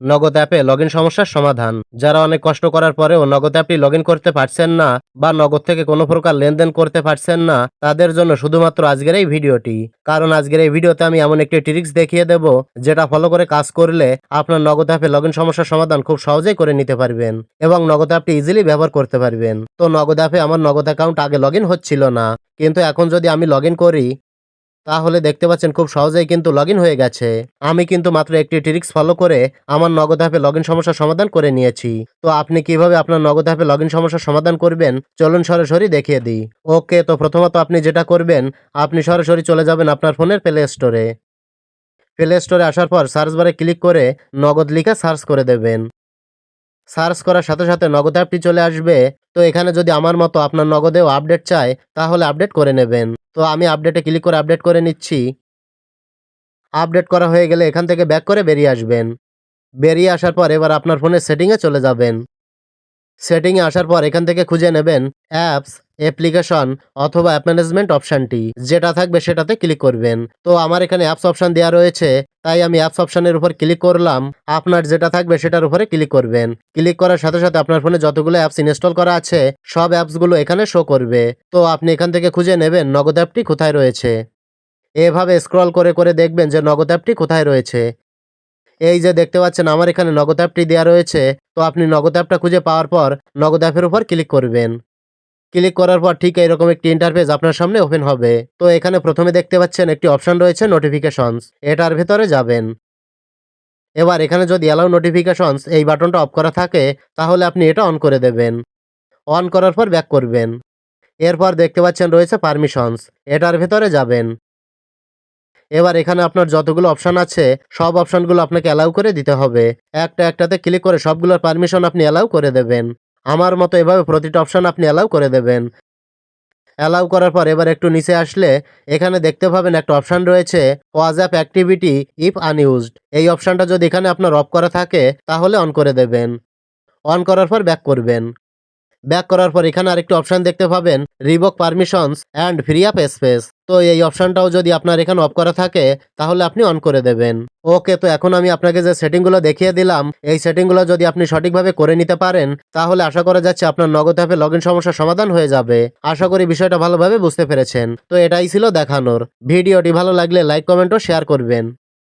নগদ অ্যাপে লগ সমস্যার সমাধান। যারা অনেক কষ্ট করার পরেও নগদ অ্যাপটি লগ করতে পারছেন না বা নগদ থেকে কোনো প্রকার লেনদেন করতে পারছেন না, তাদের জন্য শুধুমাত্র আজকের এই ভিডিওটি। কারণ আজকের এই ভিডিওতে আমি এমন একটি ট্রিক্স দেখিয়ে দেব, যেটা ফলো করে কাজ করলে আপনার নগদ অ্যাপে লগ সমস্যার সমাধান খুব সহজেই করে নিতে পারবেন এবং নগদ অ্যাপটি ইজিলি ব্যবহার করতে পারবেন। তো নগদ অ্যাপে আমার নগদ অ্যাকাউন্ট আগে লগ হচ্ছিল না। কিন্তু এখন যদি আমি লগ করি তাহলে দেখতে পাচ্ছেন খুব সহজেই কিন্তু লগ হয়ে গেছে। আমি কিন্তু মাত্র একটি ট্রিক্স ফলো করে আমার নগদ অ্যাপে লগ সমস্যার সমাধান করে নিয়েছি। তো আপনি কীভাবে আপনার নগদ অ্যাপে লগ সমস্যার সমাধান করবেন? চলুন সরাসরি দেখিয়ে দিই। ওকে, তো প্রথমত আপনি যেটা করবেন, আপনি সরাসরি চলে যাবেন আপনার ফোনের প্লে স্টোরে প্লে স্টোরে আসার পর সার্চ বারে ক্লিক করে নগদ লিখে সার্চ করে দেবেন। সার্চ করার সাথে সাথে নগদ অ্যাপটি চলে আসবে। তো এখানে যদি আমার মতো আপনার নগদেও আপডেট চায়, তাহলে আপডেট করে নেবেন। তো আমি আপডেটে ক্লিক করে আপডেট করে নিচ্ছি। আপডেট করা হয়ে গেলে এখান থেকে ব্যাক করে বেরিয়ে আসবেন। বেরিয়ে আসার পর এবার আপনার ফোনের সেটিংয়ে চলে যাবেন। সেটিংয়ে আসার পর এখান থেকে খুঁজে নেবেন অ্যাপস অ্যাপ্লিকেশন অথবা অ্যাপ ম্যানেজমেন্ট অপশানটি যেটা থাকবে সেটাতে ক্লিক করবেন। তো আমার এখানে অ্যাপস অপশান দেওয়া রয়েছে, তাই আমি অ্যাপস অপশানের উপর ক্লিক করলাম। আপনার যেটা থাকবে সেটার উপরে ক্লিক করবেন। ক্লিক করার সাথে সাথে আপনার ফোনে যতগুলো অ্যাপস ইনস্টল করা আছে, সব অ্যাপসগুলো এখানে শো করবে। তো আপনি এখান থেকে খুঁজে নেবেন নগদ অ্যাপটি কোথায় রয়েছে। এভাবে স্ক্রল করে করে দেখবেন যে নগদ অ্যাপটি কোথায় রয়েছে। এই যে দেখতে পাচ্ছেন, আমার এখানে নগদ অ্যাপটি দেওয়া রয়েছে। তো আপনি নগদ অ্যাপটা খুঁজে পাওয়ার পর নগদ অ্যাপের উপর ক্লিক করবেন। ক্লিক করার পর ঠিক এরকম একটি ইন্টারফেস আপনার সামনে ওপেন হবে। তো এখানে প্রথমে দেখতে পাচ্ছেন একটি অপশন রয়েছে নোটিফিকেশনস এটার ভেতরে যাবেন। এবার এখানে যদি অ্যালাউ নোটিফিকেশনস এই বাটনটা অফ করা থাকে, তাহলে আপনি এটা অন করে দেবেন। অন করার পর ব্যাক করবেন। এরপর দেখতে পাচ্ছেন রয়েছে পারমিশনস এটার ভেতরে যাবেন। এবার এখানে আপনার যতগুলো অপশান আছে, সব অপশানগুলো আপনাকে অ্যালাউ করে দিতে হবে। একটা একটাতে ক্লিক করে সবগুলোর পারমিশন আপনি অ্যালাউ করে দেবেন। আমার মতো এভাবে প্রতিটা অপশান আপনি অ্যালাউ করে দেবেন। অ্যালাউ করার পর এবার একটু নিচে আসলে, এখানে দেখতে পাবেন একটা অপশান রয়েছে হোয়াটসঅ্যাপ অ্যাক্টিভিটি ইফ আনইউজড এই অপশানটা যদি এখানে আপনার অফ করা থাকে, তাহলে অন করে দেবেন। অন করার পর ব্যাক করবেন। ব্যাক করার পর এখানে আরেকটি অপশন দেখতে পাবেন revoke permissions and free up space তো এই অপশনটাও যদি আপনার এখানে অফ করা থাকে, তাহলে আপনি অন করে দেবেন। ওকে তো এখন আমি আপনাকে যে সেটিংগুলো দেখিয়ে দিলাম, এই সেটিংগুলো যদি আপনি সঠিকভাবে করে নিতে পারেন, তাহলে আশা করা যাচ্ছে আপনার নগদ অ্যাপে লগ সমস্যার সমাধান হয়ে যাবে। আশা করি বিষয়টা ভালোভাবে বুঝতে পেরেছেন। তো এটাই ছিল দেখানোর। ভিডিওটি ভালো লাগলে লাইক কমেন্ট ও শেয়ার করবেন।